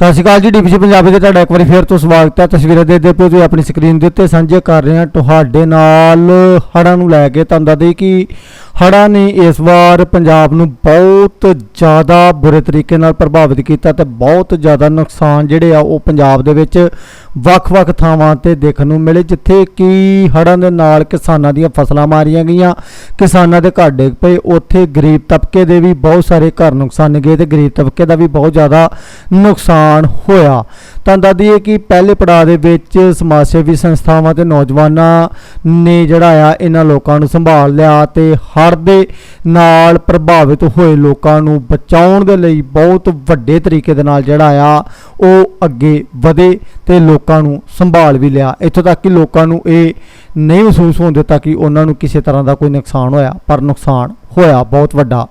ਸਤਿ ਸ਼੍ਰੀ ਅਕਾਲ ਜੀ ਡੀਪੀਸੀ ਪੰਜਾਬੀ ਦੇ ਤੁਹਾਡਾ ਇੱਕ ਵਾਰੀ ਫੇਰ ਤੋਂ ਸਵਾਗਤ ਹੈ। ਤਸਵੀਰਾਂ ਦੇ ਦੇ ਤੁਸੀਂ ਆਪਣੀ ਸਕਰੀਨ ਦੇ ਉੱਤੇ ਸਾਂਝੇ ਕਰ ਰਹੇ ਹਾਂ। ਤੁਹਾਡੇ ਨਾਲ ਹੜ੍ਹਾਂ ਨੂੰ ਲੈ ਕੇ ਤੁਹਾਨੂੰ ਦੱਸਦੇ ਕਿ ਹੜ੍ਹਾਂ ਨੇ ਇਸ ਵਾਰ ਪੰਜਾਬ ਨੂੰ ਬਹੁਤ ਜ਼ਿਆਦਾ ਬੁਰੇ ਤਰੀਕੇ ਨਾਲ ਪ੍ਰਭਾਵਿਤ ਕੀਤਾ ਤੇ ਬਹੁਤ ਜ਼ਿਆਦਾ ਨੁਕਸਾਨ ਜਿਹੜੇ ਆ ਉਹ ਪੰਜਾਬ ਦੇ ਵਿੱਚ ਵੱਖ-ਵੱਖ ਥਾਵਾਂ ਤੇ ਦੇਖਣ ਨੂੰ ਮਿਲੇ, ਜਿੱਥੇ ਕਿ ਹੜ੍ਹਾਂ ਦੇ ਨਾਲ ਕਿਸਾਨਾਂ ਦੀਆਂ ਫਸਲਾਂ ਮਾਰੀਆਂ ਗਈਆਂ। ਕਿਸਾਨਾਂ ਦੇ ਘਰ ਡਿੱਗ ਪਏ। ਉੱਥੇ ਗਰੀਬ ਤਬਕੇ ਦੇ ਵੀ ਬਹੁਤ ਸਾਰੇ ਘਰ ਨੁਕਸਾਨ ਗਏ ਤੇ ਗਰੀਬ ਤਬਕੇ ਦਾ ਵੀ ਬਹੁਤ ਜ਼ਿਆਦਾ ਨੁਕਸਾਨ ਹੋਇਆ। ਤਾਂ ਦੱਸਦੀਏ ਕਿ ਪਹਿਲੇ ਪੜਾਅ ਦੇ ਵਿੱਚ ਸਮਾਜ ਸੇਵੀ ਸੰਸਥਾਵਾਂ ਤੇ ਨੌਜਵਾਨਾਂ ਨੇ ਜਿਹੜਾ ਆ ਇਹਨਾਂ ਲੋਕਾਂ ਨੂੰ ਸੰਭਾਲ ਲਿਆ ਤੇ ਹੜ੍ਹ ਦੇ ਨਾਲ ਪ੍ਰਭਾਵਿਤ ਹੋਏ ਲੋਕਾਂ ਨੂੰ ਬਚਾਉਣ ਦੇ ਲਈ ਬਹੁਤ ਵੱਡੇ ਤਰੀਕੇ ਦੇ ਨਾਲ ਜਿਹੜਾ ਆ, ਉਹ ਅੱਗੇ ਵਧੇ ਤੇ ਲੋਕਾਂ ਨੂੰ ਸੰਭਾਲ ਵੀ ਲਿਆ। ਇੱਥੋਂ ਤੱਕ ਕਿ ਲੋਕਾਂ ਨੂੰ ਇਹ ਨਹੀਂ ਮਹਿਸੂਸ ਹੋਣ ਦਿੱਤਾ ਕਿ ਉਹਨਾਂ ਨੂੰ ਕਿਸੇ ਤਰ੍ਹਾਂ ਦਾ ਕੋਈ ਨੁਕਸਾਨ ਹੋਇਆ, ਪਰ ਨੁਕਸਾਨ ਹੋਇਆ, ਬਹੁਤ ਵੱਡਾ।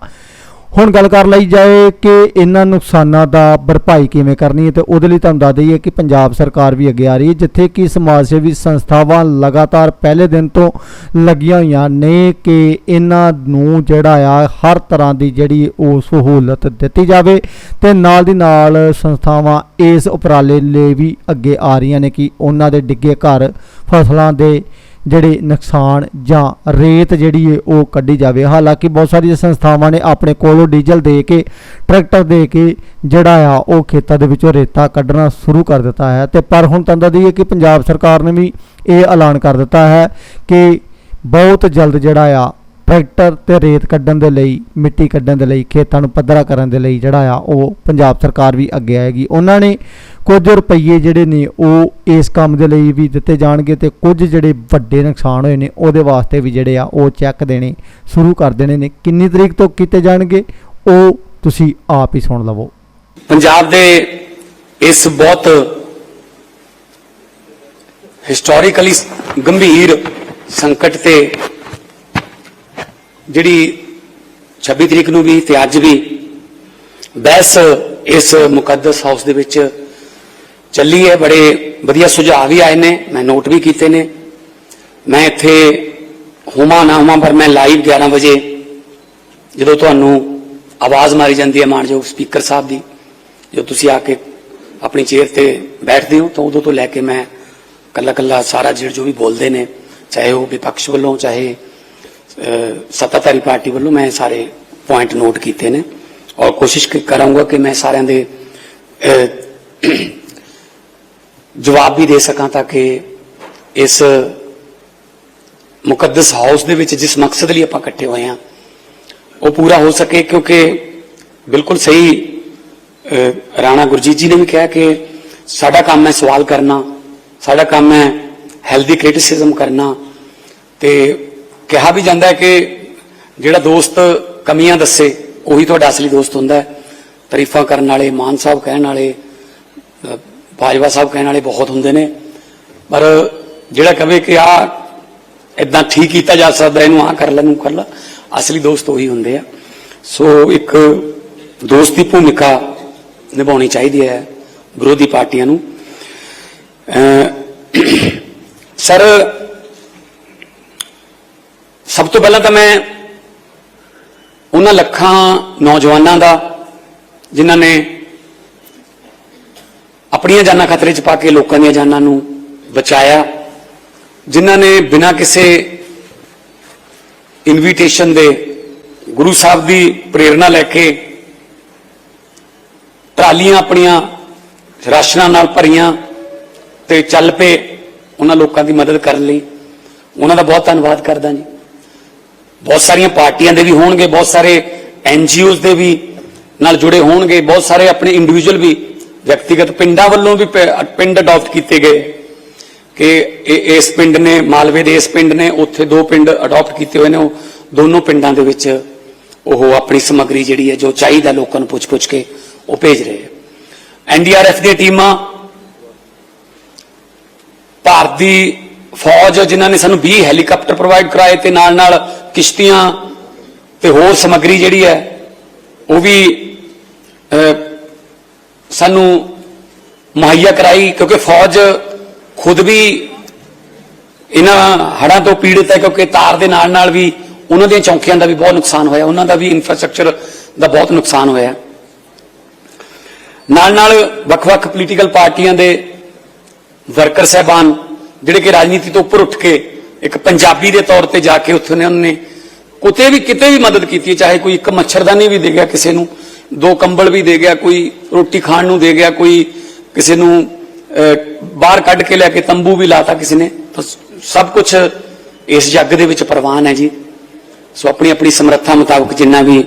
ਹੁਣ ਗੱਲ ਕਰ ਲਈ ਜਾਏ ਕਿ ਇਹਨਾਂ ਨੁਕਸਾਨਾਂ ਦਾ ਭਰਪਾਈ ਕਿਵੇਂ ਕਰਨੀ ਹੈ ਤੇ ਉਹਦੇ ਲਈ ਤੁਹਾਨੂੰ ਦੱਸ ਦਈਏ ਕਿ ਪੰਜਾਬ ਸਰਕਾਰ ਵੀ ਅੱਗੇ ਆ ਰਹੀ ਹੈ, ਜਿੱਥੇ ਕਿ ਸਮਾਜ ਸੇਵੀ ਸੰਸਥਾਵਾਂ ਲਗਾਤਾਰ ਪਹਿਲੇ ਦਿਨ ਤੋਂ ਲੱਗੀਆਂ ਹੋਈਆਂ ਨੇ ਕਿ ਇਹਨਾਂ ਨੂੰ ਜਿਹੜਾ ਆ ਹਰ ਤਰ੍ਹਾਂ ਦੀ ਜਿਹੜੀ ਉਹ ਸਹੂਲਤ ਦਿੱਤੀ ਜਾਵੇ ਤੇ ਨਾਲ ਦੀ ਨਾਲ ਸੰਸਥਾਵਾਂ ਇਸ ਉਪਰਾਲੇ ਲਈ ਵੀ ਅੱਗੇ ਆ ਰਹੀਆਂ ਨੇ ਕਿ ਉਹਨਾਂ ਦੇ ਡਿੱਗੇ ਘਰ ਫਸਲਾਂ ਦੇ ਜਿਹੜੇ ਨੁਕਸਾਨ ਜਾਂ ਰੇਤ ਜਿਹੜੀ ਹੈ ਉਹ ਕੱਢੀ ਜਾਵੇ। ਹਾਲਾਂਕਿ ਬਹੁਤ ਸਾਰੀਆਂ ਸੰਸਥਾਵਾਂ ਨੇ ਆਪਣੇ ਕੋਲੋਂ ਡੀਜ਼ਲ ਦੇ ਕੇ, ਟਰੈਕਟਰ ਦੇ ਕੇ ਜਿਹੜਾ ਆ, ਉਹ ਖੇਤਾਂ ਦੇ ਵਿੱਚੋਂ ਰੇਤਾ ਕੱਢਣਾ ਸ਼ੁਰੂ ਕਰ ਦਿੱਤਾ ਹੈ। ਤੇ ਪਰ ਹੁਣ ਤੰਦਾ ਦੀ ਹੈ ਕਿ ਪੰਜਾਬ ਸਰਕਾਰ ਨੇ ਵੀ ਇਹ ਐਲਾਨ ਕਰ ਦਿੱਤਾ ਹੈ ਕਿ ਬਹੁਤ ਜਲਦ ਜਿਹੜਾ ਆ ਟਰੈਕਟਰ ਤੇ ਰੇਤ ਕੱਢਣ ਦੇ ਲਈ, ਮਿੱਟੀ ਕੱਢਣ ਦੇ ਲਈ, ਖੇਤਾਂ ਨੂੰ ਪੱਧਰਾ ਕਰਨ ਦੇ ਲਈ ਜਿਹੜਾ ਆ, ਉਹ ਪੰਜਾਬ ਸਰਕਾਰ ਵੀ ਅੱਗੇ ਆਏਗੀ। ਉਹਨਾਂ ਨੇ ਕੁਝ ਰੁਪਈਏ ਜਿਹੜੇ ਨੇ, ਉਹ ਇਸ ਕੰਮ ਦੇ ਲਈ ਵੀ ਦਿੱਤੇ ਜਾਣਗੇ ਤੇ ਕੁਝ ਜਿਹੜੇ ਵੱਡੇ ਨੁਕਸਾਨ ਹੋਏ ਨੇ, ਉਹਦੇ ਵਾਸਤੇ ਵੀ ਜਿਹੜੇ ਆ, ਉਹ ਚੈੱਕ ਦੇਣੇ ਸ਼ੁਰੂ ਕਰ ਦੇਣੇ ਨੇ। ਕਿੰਨੀ ਤਰੀਕ ਤੋਂ ਕੀਤੇ ਜਾਣਗੇ, ਉਹ ਤੁਸੀਂ ਆਪ ਹੀ ਸੁਣ ਲਵੋ। ਪੰਜਾਬ ਦੇ ਇਸ ਬਹੁਤ ਹਿਸਟੋਰੀਕਲੀ ਗੰਭੀਰ ਸੰਕਟ ਤੇ ਜਿਹੜੀ 26 ਤਰੀਕ ਨੂੰ ਵੀ ਤੇ ਅੱਜ ਵੀ ਬਹਿਸ ਇਸ ਮੁਕੱਦਸ ਹਾਊਸ ਦੇ ਵਿੱਚ ਚੱਲੀ ਹੈ। ਬੜੇ ਵਧੀਆ ਸੁਝਾਅ ਵੀ ਆਏ ਨੇ। ਮੈਂ ਨੋਟ ਵੀ ਕੀਤੇ ਨੇ। ਮੈਂ ਇੱਥੇ ਹੁਮਾ ਨਾ ਹੁਮਾ ਪਰ ਮੈਂ ਲਾਈਵ 11 ਵਜੇ ਜਦੋਂ ਤੁਹਾਨੂੰ ਆਵਾਜ਼ ਮਾਰੀ ਜਾਂਦੀ ਹੈ ਮਾਨਯੋਗ ਸਪੀਕਰ ਸਾਹਿਬ ਦੀ ਜੋ ਤੁਸੀਂ ਆ ਕੇ ਆਪਣੀ ਚੇਅਰ ਤੇ ਬੈਠਦੇ ਹੋ, ਤਾਂ ਉਦੋਂ ਤੋਂ ਲੈ ਕੇ ਮੈਂ ਕੱਲਾ ਕੱਲਾ ਸਾਰਾ ਜਿਹੜਾ ਜੋ ਵੀ ਬੋਲਦੇ ਨੇ, ਚਾਹੇ ਉਹ ਵਿਪਕਸ਼ ਵੱਲੋਂ, ਚਾਹੇ ਸੱਤਾਧਾਰੀ ਪਾਰਟੀ ਵੱਲੋਂ ਮੈਂ ਸਾਰੇ ਪੁਆਇੰਟ ਨੋਟ ਕੀਤੇ ਨੇ ਔਰ ਕੋਸ਼ਿਸ਼ ਕਰਾਂਗਾ ਕਿ ਮੈਂ ਸਾਰਿਆਂ ਦੇ ਜਵਾਬ ਵੀ ਦੇ ਸਕਾਂ ਤਾਂ ਕਿ ਇਸ ਮੁਕੱਦਸ ਹਾਊਸ ਦੇ ਵਿੱਚ ਜਿਸ ਮਕਸਦ ਲਈ ਆਪਾਂ ਇਕੱਠੇ ਹੋਏ ਹਾਂ, ਉਹ ਪੂਰਾ ਹੋ ਸਕੇ ਕਿਉਂਕਿ ਬਿਲਕੁਲ ਸਹੀ ਰਾਣਾ ਗੁਰਜੀਤ ਜੀ ਨੇ ਵੀ ਕਿਹਾ ਕਿ ਸਾਡਾ ਕੰਮ ਹੈ ਸਵਾਲ ਕਰਨਾ, ਸਾਡਾ ਕੰਮ ਹੈ ਹੈਲਦੀ ਕ੍ਰਿਟਿਸਿਜ਼ਮ ਕਰਨਾ ਤੇ ਕਿਹਾ ਵੀ ਜਾਂਦਾ ਕਿ ਜਿਹੜਾ ਦੋਸਤ ਕਮੀਆਂ ਦੱਸੇ ਉਹੀ ਤੁਹਾਡਾ ਅਸਲੀ ਦੋਸਤ ਹੁੰਦਾ ਤਾਰੀਫਾਂ ਕਰਨ ਵਾਲੇ ਮਾਨ ਸਾਹਿਬ ਕਹਿਣ ਵਾਲੇ ਅਹ, ਬਾਜਵਾ ਸਾਹਿਬ ਕਹਿਣ ਵਾਲੇ ਬਹੁਤ ਹੁੰਦੇ ਨੇ। ਪਰ ਜਿਹੜਾ ਕਵੇ ਕਿ ਆ ਇਦਾਂ ਠੀਕ ਕੀਤਾ ਜਾ ਸਕਦਾ ਇਹਨੂੰ ਆ ਕਰ ਲੈ ਨੂੰ ਕਰ ਲੈ ਅਸਲੀ ਦੋਸਤ ਉਹੀ ਹੁੰਦੇ ਆ। ਸੋ ਇੱਕ ਦੋਸਤ ਦੀ ਭੂਮਿਕਾ ਨਿਭਾਉਣੀ ਚਾਹੀਦੀ ਹੈ ਵਿਰੋਧੀ ਪਾਰਟੀਆਂ ਨੂੰ। ਸਰ ਸਭ ਤੋਂ ਪਹਿਲਾਂ ਤਾਂ ਮੈਂ ਉਹਨਾਂ ਲੱਖਾਂ ਨੌਜਵਾਨਾਂ ਦਾ, ਜਿਨ੍ਹਾਂ ਨੇ ਆਪਣੀਆਂ ਜਾਨਾਂ ਖਤਰੇ 'ਚ ਪਾ ਕੇ ਲੋਕਾਂ ਦੀਆਂ ਜਾਨਾਂ ਨੂੰ ਬਚਾਇਆ, ਜਿਨ੍ਹਾਂ ਨੇ ਬਿਨਾਂ ਕਿਸੇ ਇਨਵੀਟੇਸ਼ਨ ਦੇ ਗੁਰੂ ਸਾਹਿਬ ਦੀ ਪ੍ਰੇਰਣਾ ਲੈ ਕੇ ਟਰਾਲੀਆਂ ਆਪਣੀਆਂ ਰਾਸ਼ਨਾਂ ਨਾਲ ਭਰੀਆਂ ਤੇ ਚੱਲ ਪਏ ਉਹਨਾਂ ਲੋਕਾਂ ਦੀ ਮਦਦ ਕਰਨ ਲਈ। ਉਹਨਾਂ ਦਾ ਬਹੁਤ ਧੰਨਵਾਦ ਕਰਦਾ ਜੀ। ਬਹੁਤ ਸਾਰੀਆਂ ਪਾਰਟੀਆਂ ਦੇ ਵੀ ਹੋਣਗੇ, ਬਹੁਤ ਸਾਰੇ ਐਨਜੀਓਜ਼ ਦੇ ਵੀ ਨਾਲ ਜੁੜੇ ਹੋਣਗੇ, ਬਹੁਤ ਸਾਰੇ ਆਪਣੇ ਇੰਡੀਵਿਜੂਅਲ ਵੀ ਵਿਅਕਤੀਗਤ ਪਿੰਡਾਂ ਵੱਲੋਂ ਵੀ ਪਿੰਡ ਅਡਾਪਟ ਕੀਤੇ ਗਏ ਕਿ ਇਹ- ਇਸ ਪਿੰਡ ਨੇ, ਮਾਲਵੇ ਦੇ ਇਸ ਪਿੰਡ ਨੇ, ਉੱਥੇ ਦੋ ਪਿੰਡ ਅਡਾਪਟ ਕੀਤੇ ਹੋਏ ਨੇ, ਉਹ ਦੋਨੋਂ ਪਿੰਡਾਂ ਦੇ ਵਿੱਚ ਉਹ ਆਪਣੀ ਸਮੱਗਰੀ ਜਿਹੜੀ ਹੈ, ਜੋ ਚਾਹੀਦਾ ਲੋਕਾਂ ਨੂੰ ਪੁੱਛ-ਪੁੱਛ ਕੇ ਉਹ ਭੇਜ ਰਹੇ ਆ ਐਨਡੀਆਰਐਫ ਦੀਆਂ ਟੀਮਾਂ ਭਾਰਤ ਦੀ ਫੌਜ ਜਿਨ੍ਹਾਂ ਨੇ ਸਾਨੂੰ 20 ਹੈਲੀਕਾਪਟਰ ਪ੍ਰੋਵਾਈਡ ਕਰਾਏ ਤੇ ਨਾਲ ਨਾਲ ਕਿਸ਼ਤੀਆਂ ਤੇ ਹੋਰ ਸਮੱਗਰੀ ਜਿਹੜੀ ਹੈ, ਉਹ ਵੀ ਸਾਨੂੰ ਮੁਹੱਈਆ ਕਰਾਈ ਕਿਉਂਕਿ ਫੌਜ ਖੁਦ ਵੀ ਇਹਨਾਂ ਹੜ੍ਹਾਂ ਤੋਂ ਪੀੜਤ ਹੈ ਕਿਉਂਕਿ ਤਾਰ ਦੇ ਨਾਲ ਨਾਲ ਵੀ ਉਹਨਾਂ ਦੀਆਂ ਚੌਂਕੀਆਂ ਦਾ ਵੀ ਬਹੁਤ ਨੁਕਸਾਨ ਹੋਇਆ, ਉਹਨਾਂ ਦਾ ਵੀ ਇਨਫਰਾਸਟ੍ਰਕਚਰ ਦਾ ਬਹੁਤ ਨੁਕਸਾਨ ਹੋਇਆ। ਨਾਲ ਨਾਲ ਵੱਖ-ਵੱਖ ਪੋਲੀਟੀਕਲ ਪਾਰਟੀਆਂ ਦੇ ਵਰਕਰ ਸਹਿਬਾਨ ਜਿਹੜੇ ਕਿ ਰਾਜਨੀਤੀ ਤੋਂ ਉੱਪਰ ਉੱਠ ਕੇ ਇੱਕ ਪੰਜਾਬੀ ਦੇ ਤੌਰ ਤੇ ਜਾ ਕੇ ਉੱਥੇ ਨੇ ਉਹਨਾਂ ਨੇ ਕਿਤੇ ਵੀ ਕਿਤੇ ਵੀ ਮਦਦ ਕੀਤੀ ਹੈ, ਚਾਹੇ ਕੋਈ ਇੱਕ ਮੱਛਰਦਾਨੀ ਵੀ ਦੇ ਗਿਆ ਕਿਸੇ ਨੂੰ ਦੋ ਕੰਬਲ ਵੀ ਦੇ ਗਿਆ ਕੋਈ ਰੋਟੀ ਖਾਣ ਨੂੰ ਦੇ ਗਿਆ ਕੋਈ ਕਿਸੇ ਨੂੰ ਬਾਹਰ ਕੱਢ ਕੇ ਲੈ ਕੇ ਤੰਬੂ ਵੀ ਲਾਤਾ ਕਿਸੇ ਨੇ ਤਾਂ ਸਭ ਕੁਝ ਇਸ ਜੱਗ ਦੇ ਵਿੱਚ ਪ੍ਰਵਾਨ ਹੈ ਜੀ। ਸੋ ਆਪਣੀ ਆਪਣੀ ਸਮਰੱਥਾ ਮੁਤਾਬਕ ਜਿੰਨਾ ਵੀ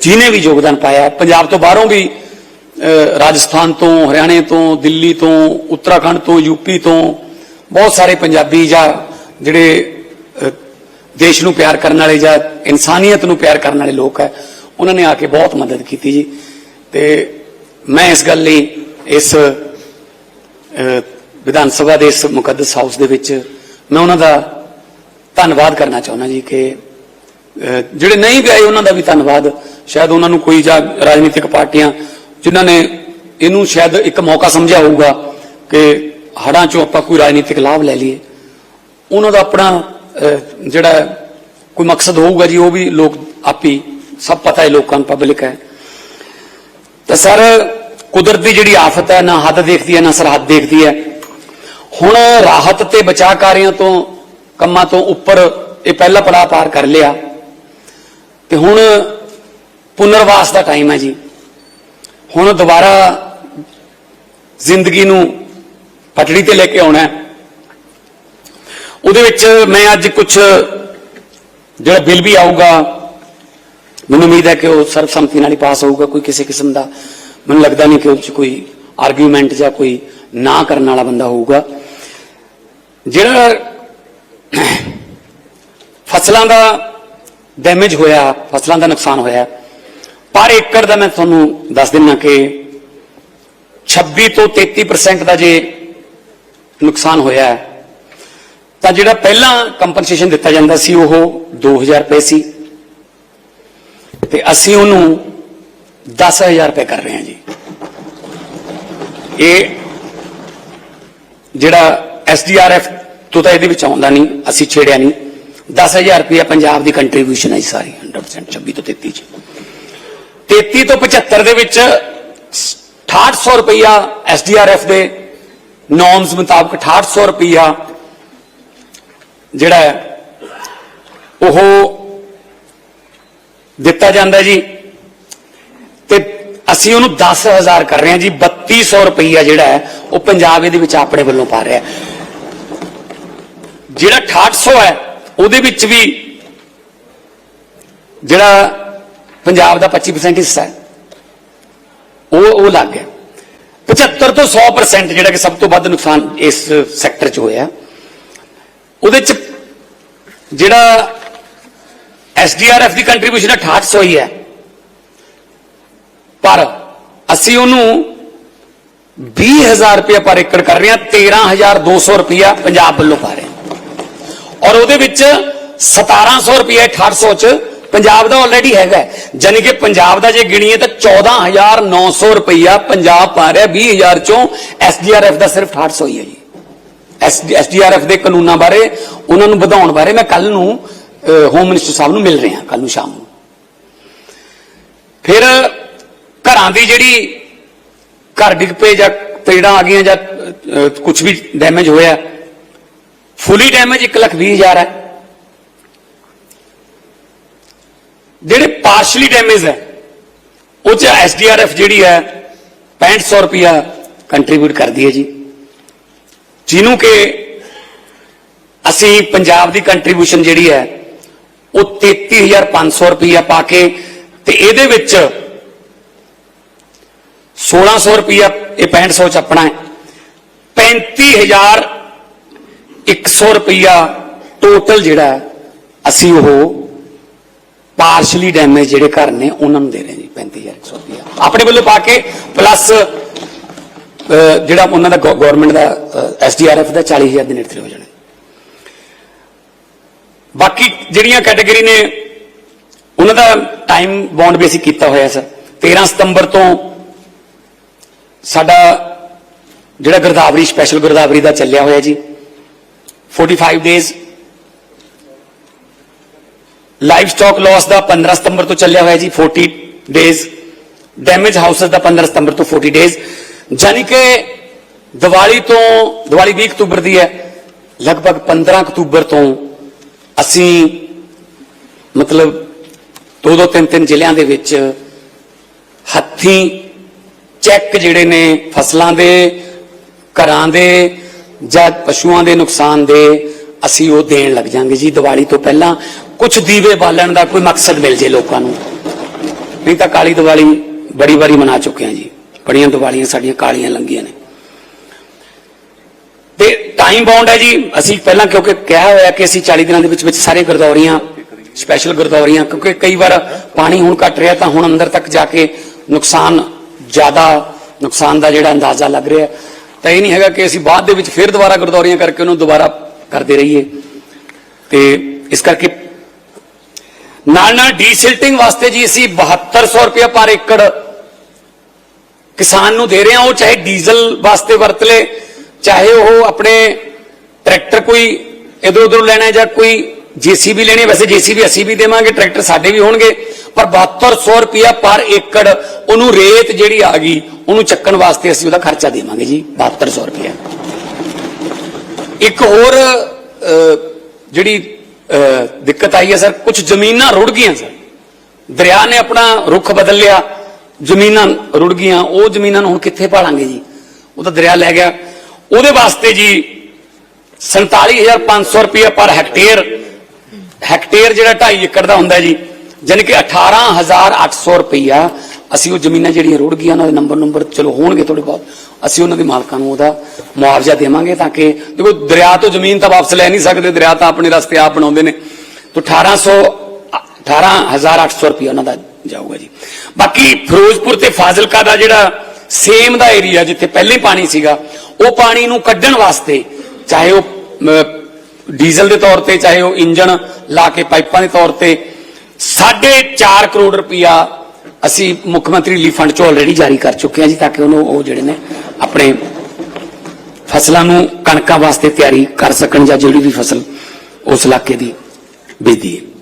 ਜਿਹਨੇ ਵੀ ਯੋਗਦਾਨ ਪਾਇਆ ਪੰਜਾਬ ਤੋਂ ਬਾਹਰੋਂ ਵੀ ਰਾਜਸਥਾਨ ਤੋਂ, ਹਰਿਆਣੇ ਤੋਂ, ਦਿੱਲੀ ਤੋਂ, ਉੱਤਰਾਖੰਡ ਤੋਂ ਯੂਪੀ ਤੋਂ ਬਹੁਤ ਸਾਰੇ ਪੰਜਾਬੀ ਜਾਂ ਜਿਹੜੇ ਦੇਸ਼ ਨੂੰ ਪਿਆਰ ਕਰਨ ਵਾਲੇ ਜਾਂ ਇਨਸਾਨੀਅਤ ਨੂੰ ਪਿਆਰ ਕਰਨ ਵਾਲੇ ਲੋਕ ਹੈ, ਉਹਨਾਂ ਨੇ ਆ ਕੇ ਬਹੁਤ ਮਦਦ ਕੀਤੀ ਜੀ। ਤੇ ਮੈਂ ਇਸ ਗੱਲ ਲਈ ਇਸ ਵਿਧਾਨ ਸਭਾ ਦੇ ਇਸ ਮੁਕੱਦਸ ਹਾਊਸ ਦੇ ਵਿੱਚ ਮੈਂ ਉਹਨਾਂ ਦਾ ਧੰਨਵਾਦ ਕਰਨਾ ਚਾਹੁੰਦਾ ਜੀ ਕਿ ਜਿਹੜੇ ਨਹੀਂ ਵੀ ਉਹਨਾਂ ਦਾ ਵੀ ਧੰਨਵਾਦ, ਸ਼ਾਇਦ ਉਹਨਾਂ ਨੂੰ ਕੋਈ ਜਾਂ ਰਾਜਨੀਤਿਕ ਪਾਰਟੀਆਂ ਜਿਨ੍ਹਾਂ ਨੇ ਇਹਨੂੰ ਸ਼ਾਇਦ ਇੱਕ ਮੌਕਾ ਸਮਝਿਆ ਹੋਊਗਾ ਕਿ ਹੜਾਂ ਚੋਂ ਆਪਾਂ ਕੋਈ ਰਾਜਨੀਤਿਕ ਲਾਭ ਲੈ ਲਈਏ। ਉਹਨਾਂ ਦਾ ਆਪਣਾ ਜਿਹੜਾ ਕੋਈ ਮਕਸਦ ਹੋਊਗਾ ਜੀ, ਉਹ ਵੀ ਲੋਕ ਆਪੀ, ਸਭ ਪਤਾ ਹੈ, ਲੋਕਾਂ ਨੂੰ ਪਬਲਿਕ ਹੈ। ਤਾਂ ਸਰ, ਕੁਦਰਤ ਦੀ ਜਿਹੜੀ ਆਫਤ ਹੈ, ਨਾ ਹੱਦ ਦੇਖਦੀ ਹੈ, ਨਾ ਸਰਹੱਦ ਦੇਖਦੀ ਹੈ। ਹੁਣ ਰਾਹਤ ਤੇ ਬਚਾਅ ਕਾਰਿਆਂ ਤੋਂ, ਕੰਮਾਂ ਤੋਂ ਉੱਪਰ ਇਹ ਪਹਿਲਾ ਪੜਾਅ ਪਾਰ ਕਰ ਲਿਆ। ਤੇ ਹੁਣ ਪੁਨਰਵਾਸ ਦਾ ਟਾਈਮ ਹੈ ਜੀ। ਹੁਣ ਦੁਬਾਰਾ ਜ਼ਿੰਦਗੀ ਨੂੰ ਪਟੜੀ ਤੇ ਲੈ ਕੇ ਆਉਣਾ ਉਹਦੇ ਵਿੱਚ ਮੈਂ ਅੱਜ ਕੁਝ ਜਿਹੜਾ ਬਿੱਲ ਵੀ ਆਊਗਾ, ਮੈਨੂੰ ਉਮੀਦ ਹੈ ਕਿ ਉਹ ਸਰਬਸੰਮਤੀ ਨਾਲ ਹੀ ਪਾਸ ਹੋਊਗਾ। ਕੋਈ ਕਿਸੇ ਕਿਸਮ ਦਾ ਮੈਨੂੰ ਲੱਗਦਾ ਨਹੀਂ ਕਿ ਉਹ 'ਚ ਕੋਈ ਆਰਗੂਮੈਂਟ ਜਾਂ ਕੋਈ ਨਾ ਕਰਨ ਵਾਲਾ ਬੰਦਾ ਹੋਊਗਾ। ਜਿਹੜਾ ਫਸਲਾਂ ਦਾ ਡੈਮੇਜ ਹੋਇਆ, ਫਸਲਾਂ ਦਾ ਨੁਕਸਾਨ ਹੋਇਆ ਪਰ ਏਕੜ ਦਾ ਮੈਂ ਤੁਹਾਨੂੰ ਦੱਸ ਦਿੰਨਾ ਕਿ 26 ਤੋਂ 33% ਦਾ ਜੇ ਨੁਕਸਾਨ ਹੋਇਆ ਹੈ, ਤਾਂ ਜਿਹੜਾ ਪਹਿਲਾਂ ਕੰਪਨਸੇਸ਼ਨ ਦਿੱਤਾ ਜਾਂਦਾ ਸੀ, ਉਹ 2000 ਰੁਪਏ ਸੀ। ਤੇ ਅਸੀਂ ਉਹਨੂੰ 10000 ਰੁਪਏ ਕਰ ਰਹੇ ਹਾਂ ਜੀ। ਇਹ ਜਿਹੜਾ ਐਸਡੀਆਰਐਫ ਤੋਂ ਤਾਂ ਇਹਦੇ ਵਿੱਚ ਆਉਂਦਾ ਨਹੀਂ, ਅਸੀਂ ਛੇੜਿਆ ਨਹੀਂ। 10000 ਰੁਪਏ ਪੰਜਾਬ ਦੀ ਕੰਟਰੀਬਿਊਸ਼ਨ ਹੈ ਜੀ ਸਾਰੀ 100% 26 ਤੋਂ 33 ਚ। 33 ਤੋਂ 75 ਦੇ ਵਿੱਚ 6800 ਰੁਪਇਆ ਐਸਡੀਆਰਐਫ ਦੇ ਨੋਰਮਸ ਮੁਤਾਬਕ 6800 ਰੁਪਇਆ ਜਿਹੜਾ ਹੈ, ਉਹ ਦਿੱਤਾ ਜਾਂਦਾ ਜੀ। ਤੇ ਅਸੀਂ ਉਹਨੂੰ 10000 ਕਰ ਰਹੇ ਹਾਂ ਜੀ 3200 ਰੁਪਈਆ ਜਿਹੜਾ ਹੈ, ਉਹ ਪੰਜਾਬ ਇਹਦੇ ਵਿੱਚ ਆਪਣੇ ਵੱਲੋਂ ਪਾ ਰਿਹਾ ਹੈ। ਜਿਹੜਾ 6800 ਹੈ, ਉਹਦੇ ਵਿੱਚ ਵੀ ਜਿਹੜਾ ਪੰਜਾਬ ਦਾ 25% ਹਿੱਸਾ ਹੈ। ਉਹ ਉਹ ਲੱਗ ਗਿਆ। 75 ਤੋਂ 100% ਜਿਹੜਾ ਕਿ ਸਭ ਤੋਂ ਵੱਧ ਨੁਕਸਾਨ ਇਸ ਸੈਕਟਰ 'ਚ ਹੋਇਆ। ਉਹਦੇ 'ਚ ਜਿਹੜਾ ਐਸਡੀਆਰਐਫ ਦੀ ਕੰਟਰੀਬਿਊਸ਼ਨ 6800 ਹੀ ਹੈ। ਪਰ ਅਸੀਂ ਉਹਨੂੰ 20000 ਰੁਪਏ ਪਰ ਏਕੜ ਕਰ ਰਹੇ ਹਾਂ 13200 ਰੁਪਇਆ ਪੰਜਾਬ ਵੱਲੋਂ ਪਾ ਰਹੇ ਹਾਂ। ਔਰ ਉਹਦੇ ਵਿੱਚ 1700 ਰੁਪਏ 6800 ਚ ਪੰਜਾਬ ਦਾ ਆਲਰੇਡੀ ਹੈਗਾ ਜਾਨੀ ਕਿ ਪੰਜਾਬ ਦਾ ਜੇ ਗਿਣੀਏ ਤਾਂ 14900 ਰੁਪਇਆ ਪੰਜਾਬ ਪਾ ਰਿਹਾ 20000 ਚੋਂ ਐਸਡੀਆਰਐਫ ਦਾ ਸਿਰਫ 6800 ਹੀ ਹੈ ਜੀ। ਐਸਡੀਆਰਐਫ ਦੇ ਕਾਨੂੰਨਾਂ ਬਾਰੇ, ਉਹਨਾਂ ਨੂੰ ਵਧਾਉਣ ਬਾਰੇ ਮੈਂ ਕੱਲ ਨੂੰ ਹੋਮ ਮਿਨਿਸਟਰ ਸਾਹਿਬ ਨੂੰ ਮਿਲ ਰਿਹਾ ਕੱਲ ਨੂੰ ਸ਼ਾਮ ਨੂੰ। ਫਿਰ ਘਰਾਂ ਦੀ ਜਿਹੜੀ ਘਰ ਡਿੱਗ ਪਏ ਜਾਂ ਪੇੜਾਂ ਆ ਗਈਆਂ ਜਾਂ ਕੁਝ ਵੀ ਡੈਮੇਜ ਹੋਇਆ ਫੁੱਲੀ ਡੈਮੇਜ 1 ਲੱਖ 20 ਹਜ਼ਾਰ ਹੈ। ਜਿਹੜੇ ਪਾਰਸ਼ਲੀ ਡੈਮੇਜ ਹੈ, ਉਹ ਚ ਐਸਡੀਆਰਐਫ ਜਿਹੜੀ ਹੈ 6500 ਰੁਪਿਆ ਕੰਟਰੀਬਿਊਟ ਕਰਦੀ ਹੈ ਜੀ। ਜਿਹਨੂੰ ਕਿ ਅਸੀਂ ਪੰਜਾਬ ਦੀ ਕੰਟਰੀਬਿਊਸ਼ਨ ਜਿਹੜੀ ਹੈ, ਉਹ 33500 ਰੁਪਿਆ ਪਾ ਕੇ ਤੇ ਇਹਦੇ ਵਿੱਚ 1600 ਰੁਪਿਆ ਇਹ 6500 ਚ ਆਪਣਾ ਹੈ। 35100 ਰੁਪਿਆ ਟੋਟਲ ਜਿਹੜਾ ਅਸੀਂ ਉਹ ਪਾਰਸ਼ਲੀ ਡੈਮੇਜ ਜਿਹੜੇ ਘਰ ਨੇ, ਉਹਨਾਂ ਨੂੰ ਦੇ ਰਹੇ ਜੀ 35100 ਰੁਪਇਆ ਆਪਣੇ ਵੱਲੋਂ ਪਾ ਕੇ ਪਲੱਸ ਜਿਹੜਾ ਉਹਨਾਂ ਦਾ ਗਵਰਨਮੈਂਟ ਦਾ ਐਸਡੀਆਰਐਫ ਦਾ 40000 ਦੇ ਨੇੜੇ ਹੋ ਜਾਣਾ। ਬਾਕੀ ਜਿਹੜੀਆਂ ਕੈਟਾਗਰੀ ਨੇ, ਉਹਨਾਂ ਦਾ ਟਾਈਮ ਬੌਂਡ ਵੀ ਅਸੀਂ ਕੀਤਾ ਹੋਇਆ ਸਰ 13 ਸਤੰਬਰ ਤੋਂ ਸਾਡਾ ਜਿਹੜਾ ਗਰਦਾਵਰੀ ਸਪੈਸ਼ਲ ਗਰਦਾਵਰੀ ਦਾ ਚੱਲਿਆ ਹੋਇਆ ਜੀ। 45 ਡੇਜ਼ ਲਾਈਵ ਸਟਾਕ ਲਾਸ ਦਾ 15 ਸਤੰਬਰ ਤੋਂ ਚੱਲਿਆ ਹੋਇਆ ਜੀ 40 ਡੇਜ਼ ਡੈਮੇਜ ਹਾਊਸਸ ਦਾ 15 ਸਤੰਬਰ ਤੋਂ 40 ਡੇਜ਼ ਜਾਨੀ ਕਿ ਦੀਵਾਲੀ ਤੋਂ, ਦੀਵਾਲੀ 20 ਅਕਤੂਬਰ ਦੀ ਹੈ। ਲਗਭਗ 15 ਅਕਤੂਬਰ ਤੋਂ ਅਸੀਂ ਮਤਲਬ ਦੋ ਦੋ ਤਿੰਨ ਤਿੰਨ ਜ਼ਿਲ੍ਹਿਆਂ ਦੇ ਵਿੱਚ ਹੱਥੀਂ ਚੈੱਕ ਜਿਹੜੇ ਨੇ ਫਸਲਾਂ ਦੇ, ਘਰਾਂ ਦੇ ਜਾਂ ਪਸ਼ੂਆਂ ਦੇ ਨੁਕਸਾਨ ਦੇ ਅਸੀਂ ਉਹ ਦੇਣ ਲੱਗ ਜਾਾਂਗੇ ਜੀ ਦੀਵਾਲੀ ਤੋਂ ਪਹਿਲਾਂ। ਕੁਝ ਦੀਵੇ ਬਾਲਣ ਦਾ ਕੋਈ ਮਕਸਦ ਮਿਲ ਜੇ ਲੋਕਾਂ ਨੂੰ। ਨਹੀਂ ਤਾਂ ਕਾਲੀ ਦੀਵਾਲੀ ਬੜੀ ਵਾਰੀ ਮਨਾ ਚੁੱਕੇ ਹਾਂ ਜੀ। ਬੜੀਆਂ ਦੀਵਾਲੀਆਂ ਸਾਡੀਆਂ ਕਾਲੀਆਂ ਲੰਗੀਆਂ ਨੇ। ਤੇ ਟਾਈਮ ਬਾਉਂਡ ਹੈ ਜੀ। ਅਸੀਂ ਪਹਿਲਾਂ ਕਿਉਂਕਿ ਕਿਹਾ ਹੋਇਆ ਕਿ ਅਸੀਂ 40 ਦਿਨਾਂ ਦੇ ਵਿੱਚ ਵਿੱਚ ਸਾਰੇ ਗਰਦੌਰੀਆਂ ਸਪੈਸ਼ਲ ਗਰਦੌਰੀਆਂ, ਕਿਉਂਕਿ ਕਈ ਵਾਰ ਪਾਣੀ ਹੁਣ ਘਟ ਰਿਹਾ ਤਾਂ ਹੁਣ ਅੰਦਰ ਤੱਕ ਜਾ ਕੇ ਨੁਕਸਾਨ ਜ਼ਿਆਦਾ, ਨੁਕਸਾਨ ਦਾ ਜਿਹੜਾ ਅੰਦਾਜ਼ਾ ਲੱਗ ਰਿਹਾ। ਤਾਂ ਇਹ ਨਹੀਂ ਹੈਗਾ ਕਿ ਅਸੀਂ ਬਾਅਦ ਦੇ ਵਿੱਚ ਫਿਰ ਦੁਬਾਰਾ ਗਰਦੌਰੀਆਂ ਕਰਕੇ ਉਹਨੂੰ ਦੁਬਾਰਾ ਕਰਦੇ ਰਹੀਏ। ਤੇ ਇਸ ਕਰਕੇ ਨਾਲ ਨਾਲ ਡੀਸਿਲਟਿੰਗ ਵਾਸਤੇ ਜੀ ਅਸੀਂ 7200 ਰੁਪਏ ਪਰ ਏਕੜ ਕਿਸਾਨ ਨੂੰ ਦੇ ਰਹੇ ਹਾਂ। ਉਹ ਚਾਹੇ ਡੀਜ਼ਲ ਵਾਸਤੇ ਵਰਤ ਲੇ ਚਾਹੇ ਉਹ ਆਪਣੇ ਟਰੈਕਟਰ ਕੋਈ ਇਧਰ ਉਧਰ ਲੈਣਾ ਜਾਂ ਕੋਈ ਜੀਸੀਬੀ ਲੈਣੀ ਹੈ, ਵੈਸੇ ਜੀਸੀਬੀ ਅਸੀਂ ਵੀ ਦੇਵਾਂਗੇ ਟਰੈਕਟਰ ਸਾਡੇ ਵੀ ਹੋਣਗੇ ਪਰ 7200 ਰੁਪਇਆ ਪਰ ਏਕੜ ਉਹਨੂੰ ਰੇਤ ਜਿਹੜੀ ਆ ਗਈ ਉਹਨੂੰ ਚੱਕਣ ਵਾਸਤੇ ਅਸੀਂ ਉਹਦਾ ਖਰਚਾ ਦੇਵਾਂਗੇ ਜੀ 7200 ਰੁਪਇਆ। ਇੱਕ ਹੋਰ ਜਿਹੜੀ ਦਿੱਕਤ ਆਈ ਹੈ, ਸਰ ਕੁਝ ਜ਼ਮੀਨਾਂ ਰੁੜ ਗਈਆਂ, ਸਰ। ਦਰਿਆ ਨੇ ਆਪਣਾ ਰੁਖ ਬਦਲ ਲਿਆ, ਜ਼ਮੀਨਾਂ ਰੁੜ ਗਈਆਂ, ਉਹ ਜ਼ਮੀਨਾਂ ਨੂੰ ਹੁਣ ਕਿੱਥੇ ਭਾਲਾਂਗੇ ਜੀ? ਉਹ ਤਾਂ ਦਰਿਆ ਲੈ ਗਿਆ। ਉਹਦੇ ਵਾਸਤੇ ਜੀ 47500 ਰੁਪਏ ਪਰ ਹੈਕਟੇਅਰ ਹੈਕਟੇਅਰ ਜਿਹੜਾ 2.5 ਏਕੜ ਦਾ ਹੁੰਦਾ ਜੀ, ਜਾਣੀ ਕਿ 18800 ਰੁਪਈਆ ਅਸੀਂ ਉਹ ਜ਼ਮੀਨਾਂ ਜਿਹੜੀਆਂ ਰੁੜ ਗਈਆਂ, ਉਹਨਾਂ ਦੇ ਨੰਬਰ ਨੰਬਰ ਚਲੋ ਹੋਣਗੇ ਥੋੜੇ ਬਹੁਤ, ਅਸੀਂ ਉਹਨਾਂ ਦੇ ਮਾਲਕਾਂ ਨੂੰ ਉਹਦਾ ਮੁਆਵਜ਼ਾ ਦੇਵਾਂਗੇ ਤਾਂ ਕਿ ਦੇਖੋ ਦਰਿਆ ਤੋਂ ਜ਼ਮੀਨ ਤਾਂ ਵਾਪਸ ਲੈ ਨਹੀਂ ਸਕਦੇ, ਦਰਿਆ ਤਾਂ ਆਪਣੇ ਰਸਤੇ ਆਪ ਬਣਾਉਂਦੇ ਨੇ। ਤਾਂ 1800 18800 ਰੁਪਏ ਉਹਨਾਂ ਦਾ ਜਾਊਗਾ ਜੀ। ਬਾਕੀ ਫਿਰੋਜ਼ਪੁਰ ਤੇ ਫਾਜ਼ਿਲਕਾ ਦਾ ਜਿਹੜਾ ਸੇਮ ਦਾ ਏਰੀਆ ਜਿੱਥੇ ਪਹਿਲੇ ਪਾਣੀ ਸੀਗਾ, ਉਹ ਪਾਣੀ ਨੂੰ ਕੱਢਣ ਵਾਸਤੇ ਚਾਹੇ ਉਹ ਡੀਜ਼ਲ ਦੇ ਤੌਰ ਤੇ, ਚਾਹੇ ਉਹ ਇੰਜਣ ਲਾ ਕੇ ਪਾਈਪਾਂ ਦੇ ਤੌਰ ਤੇ 4.5 ਕਰੋੜ ਰੁਪਇਆ ਅਸੀਂ ਮੁੱਖ ਮੰਤਰੀ ਰਿਲੀਫ ਫੰਡ ਚ ਆਲਰੇਡੀ ਜਾਰੀ ਕਰ ਚੁੱਕੇ ਹਾਂ ਜੀ ਤਾਂ ਕਿ ਉਹਨੂੰ ਉਹ ਜਿਹੜੇ ਨੇ ਆਪਣੇ ਫਸਲਾਂ ਨੂੰ ਕਣਕਾਂ ਵਾਸਤੇ ਤਿਆਰੀ ਕਰ ਸਕਣ ਜਾਂ ਜਿਹੜੀ ਵੀ ਫਸਲ ਉਸ ਇਲਾਕੇ ਦੀ ਬੀਜਦੀ ਹੈ